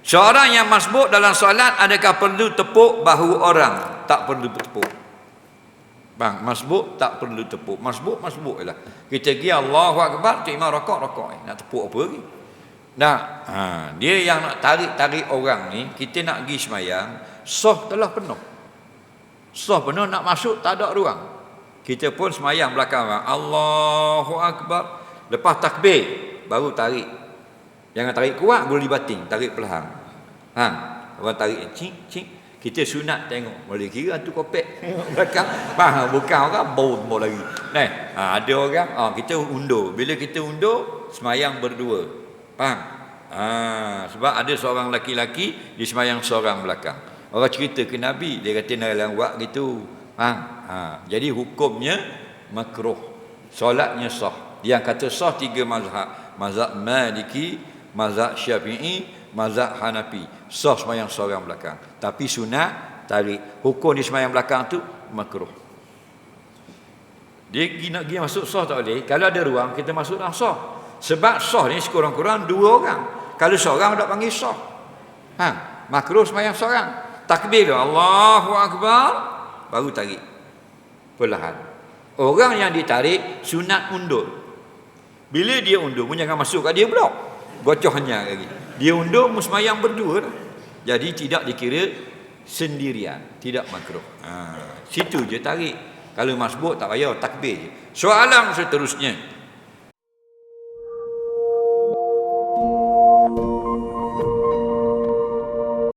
Seorang yang masbuk dalam solat adakah perlu tepuk bahu orang? Tak perlu tepuk. Bang, masbuk tak perlu tepuk. Masbuk masbuk lah. Kita pergi Allahu akbar, imam rokok rokok. Nak tepuk apa lagi? Nah, ha, dia yang nak tarik-tarik orang ni, kita nak pergi semayang, soh telah penuh. Soh penuh nak masuk tak ada ruang. Kita pun semayang belakang. Allahu akbar. Lepas takbir baru tarik. Jangan tarik kuat boleh dibating, tarik perlahan. Ha, orang tarik cik cik kita sunat tengok. Boleh kira tu kopek. Belakang. Faham bukan orang bau mau lagi. Nah ha, ada orang ha, kita undur. Bila kita undur semayang berdua. Faham ha, sebab ada seorang laki-laki di semayang seorang belakang. Orang cerita ke Nabi dia kata nak buat gitu. Faham ha, jadi hukumnya makruh. Solatnya sah. Dia kata sah tiga mazhab. Mazhab Maliki mazhab Syafi'i mazhab Hanafi. Sah semayang seorang belakang. Tapi sunat tarik. Hukum di semayang belakang tu makruh. Dia pergi nak pergi masuk sah tak boleh. Kalau ada ruang kita masuk dalam sah. Sebab sah ni sekurang-kurang dua orang. Kalau seorang tak panggil sah. Ha, makruh semayang seorang. Takbir Allahu Akbar. Baru tarik. Perlahan. Orang yang ditarik sunat undur bila dia undur pun jangan masuk kat dia pula gocohnya lagi dia undur musmayang berdua. Jadi tidak dikira sendirian, tidak makruh. Ha, situ je tarik. Kalau masbuk tak payah takbir je. Soalan seterusnya.